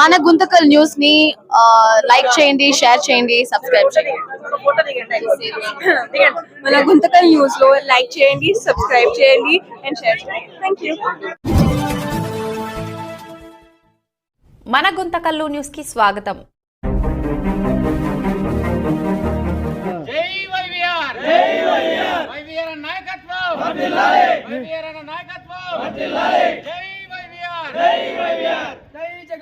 మన గుంతకల్ న్యూస్ని లైక్ చేయండి షేర్ చేయండి సబ్స్క్రైబ్ చేయండి. మన గుంతకల్ న్యూస్లో లైక్ చేయండి సబ్స్క్రైబ్ చేయండి అండ్ షేర్ చేయండి. థ్యాంక్ యూ మన గుంతకల్లు న్యూస్కి స్వాగతం. జై వైవిఆర్! జై వైవిఆర్ వైవిఆర్ నాయకత్వం! వర్ధిల్లాలి వైవిఆర్ అన్న నాయకత్వం! వర్ధిల్లాలి జై వైవిఆర్! జై వైవిఆర్! జై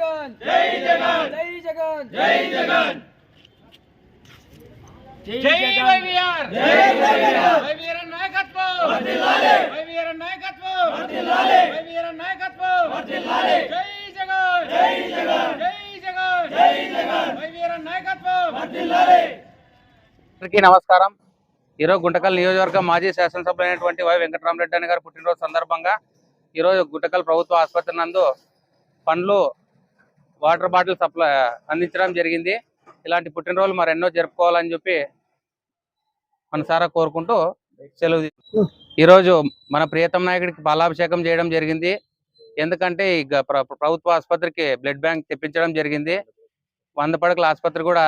జగన్! జై జగన్! జై జగన్! జై జగన్! జై వైవిఆర్! జై వైవిఆర్! నాయకత్వం! వర్ధిల్లాలి! వైవిఆర్ నాయకత్వం! వర్ధిల్లాలి! వైవిఆర్ నాయకత్వం! వర్ధిల్లాలి! జై జగన్! జై జగన్! జై జగన్! జై జగన్! వైవిఆర్ నాయకత్వం! వర్ధిల్లాలి! అందరికీ నమస్కారం. ఈరోజు గుంటకల్ నియోజకవర్గం మాజీ శాసనసభ్యులు అయినటువంటి వై వెంకటరామరెడ్డి అని గారి పుట్టినరోజు సందర్భంగా ఈరోజు గుంటకల్ ప్రభుత్వ ఆసుపత్రి నందు పండ్లు వాటర్ బాటిల్ సప్లై అందించడం జరిగింది. ఇలాంటి పుట్టినరోజులు మరి ఎన్నో జరుపుకోవాలని చెప్పి మనసారా కోరుకుంటూ సెలవు ఈరోజు మన ప్రియతమ నాయకుడికి పాలాభిషేకం చేయడం జరిగింది. ఎందుకంటే ఈ ప్రభుత్వ ఆసుపత్రికి బ్లడ్ బ్యాంక్ తెప్పించడం జరిగింది. వంద పడకల ఆసుపత్రి కూడా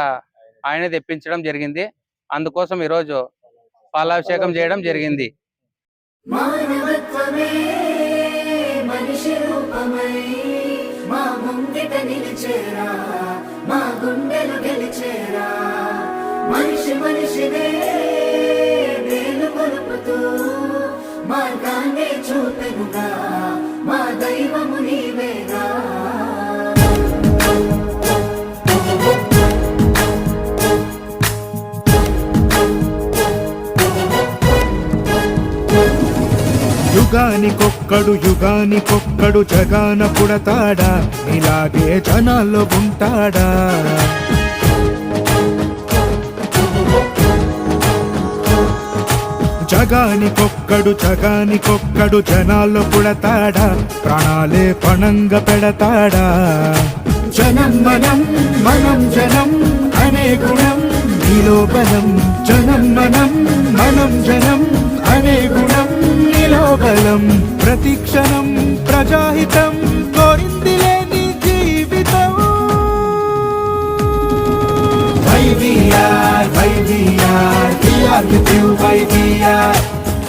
ఆయనే తెప్పించడం జరిగింది. అందుకోసం ఈరోజు పాలాభిషేకం చేయడం జరిగింది. బాధ్యత నిలిచేరా మా గుండెలు గెలిచేరా. మనిషి మనిషినే వేలు కొలుపుతూ మార్గాన్ని చూపెనుగా మా దైవము నీవేగా. యుగానికొక్కడు యుగానికొక్కడు జగాన పుడతాడా? ఇలాగే జనాల్లో ఉంటాడా? జగానికొక్కడు జగానికొక్కడు జనాల్లో పుడతాడా? ప్రాణాలే పణంగా పెడతాడా? జనం మనం మనం జనం అనే గుణం నీలో బలం జనం మనం మనం జనం అనే గుణం. నీలో బలం ప్రతిక్షణం ప్రజాహితం కోరింది లేని జీవితం YVR YVR we are with you YVR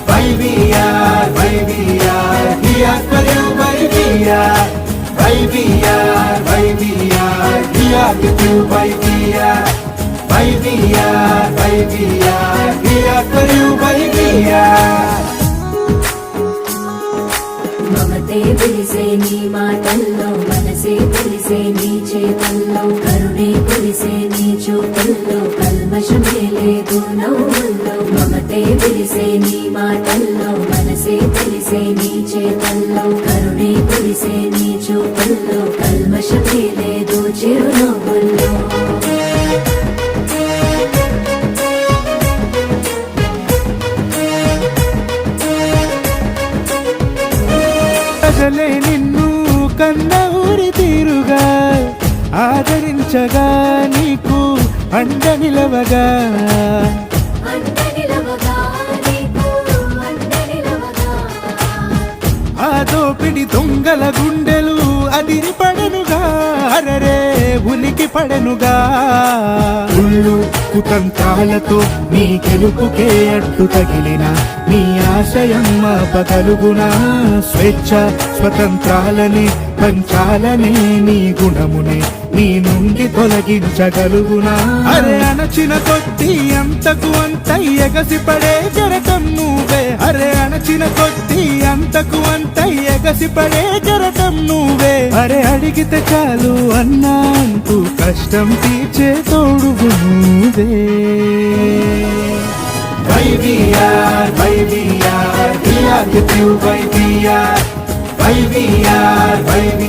YVR YVR we are for you YVR YVR YVR with you YVR YVR YVR for you YVR మమతే తెలిసే నీ మాటల్లో మనసే తెలిసే నీ చేతల్లో కరుణే తెలిసే నీ చూపుల్లో కల్మషమే లేదు నవ్వుల్లో మమతే తెలిసే నీ మాటల్లో ఆదరించగా నీకు అండ నిలవగా. ఆ దోపిడి దొంగల గుండెలు అదిరి పడనుగా. అరరే ఉనికి పడనుగా. ఉళ్ళు కుతంత్రాలతో నీ గెలుపుకే అడ్డు తగిలిన నీ ఆశయం పగలుగునా. స్వేచ్ఛ స్వతంత్రాలని పంచాలనే నీ గుణమునే. నీ నుండి తొలగించగలుగునా? అరే అణచిన కొద్ది అంతకు అంత ఎగసిపడే జరటం నువ్వే. అరే అణచిన కొద్ది అంతకు అంత ఎగసిపడే జరటం నువ్వే. అరే అడిగితే చాలు అన్నా అంటూ కష్టం తీర్చే తోడుగు నువ్వే. YVR YVR we are with you YVR YVR YVR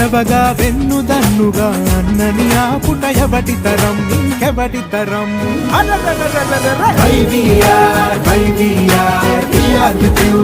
వెన్నంటి నిలవగా వెన్నుదన్నుగా అన్నని ఆపుట ఎవటి తరం ఇంకెవటి తరం? YVR YVR we are with you